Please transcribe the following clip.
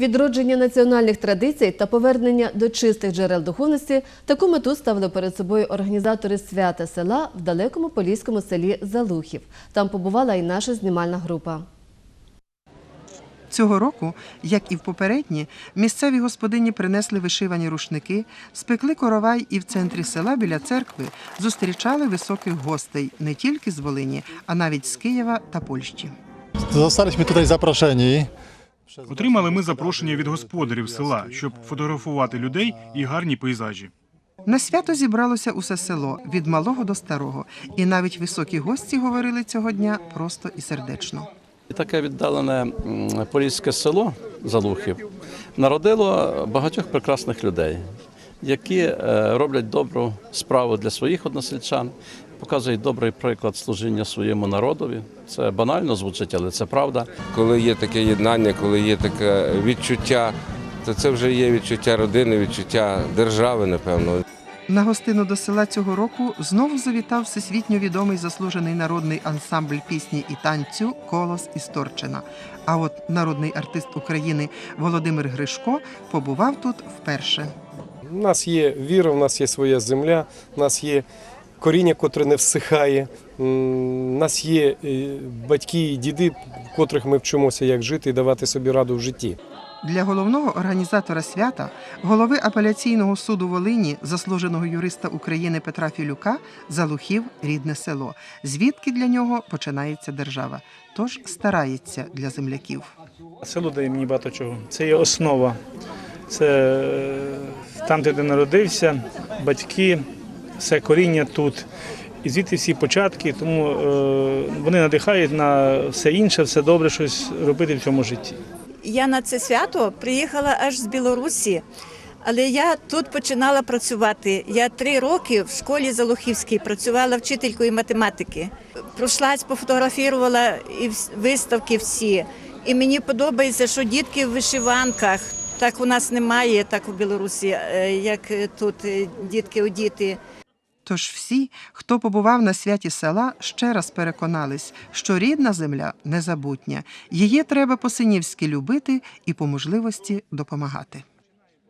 Відродження національних традицій та повернення до чистих джерел духовності таку мету ставили перед собою організатори свята села в далекому поліському селі Залухів. Там побувала і наша знімальна група. Цього року, як і в попередні, місцеві господині принесли вишивані рушники, спекли коровай і в центрі села біля церкви зустрічали високих гостей не тільки з Волині, а навіть з Києва та Польщі. Zostaliśmy tutaj zaproszeni. Отримали ми запрошення від господарів села, щоб фотографувати людей і гарні пейзажі. На свято зібралося усе село від малого до старого, і навіть високі гості говорили цього дня просто і сердечно. Таке віддалене поліське село Залухів народило багатьох прекрасних людей, які е, роблять добру справу для своїх односельчан, показують добрий приклад служіння своєму народові. Це банально звучить, але це правда. коли є таке єднання, коли є таке відчуття, то це вже є відчуття родини, відчуття держави, напевно. На гостину до села цього року знову завітав всесвітньо відомий заслужений народний ансамбль пісні і танцю Колос із Торчина. А от народний артист України Володимир Гришко побував тут вперше. У нас є віра, у нас є своя земля, у нас є коріння, котре не всихає. У нас є е, батьки і діди, котрих ми вчимося, як жити і давати собі раду в житті. Для головного організатора свята, голови апеляційного суду Волині, заслуженого юриста України Петра Філюка, Залухів рідне село, звідки для нього починається держава. Тож старається для земляків. Село дає мені багато чого. Це є основа. Це е, там, де ти народився, батьки, все коріння тут. І звідти всі початки, тому е, вони надихають на все інше, все добре щось робити в цьому житті. Я на це свято приїхала аж з Білорусі, але я тут починала працювати. Я три роки в школі Залухівській працювала вчителькою математики. Пройшлась, пофотографувала і виставки всі. І мені подобається, що дітки в вишиванках. Так у нас немає, так у Білорусі, е, як тут е, дітки одіти. Тож всі, хто побував на святі села, ще раз переконались, що рідна земля незабутня. Її треба по-синівськи любити і по можливості допомагати.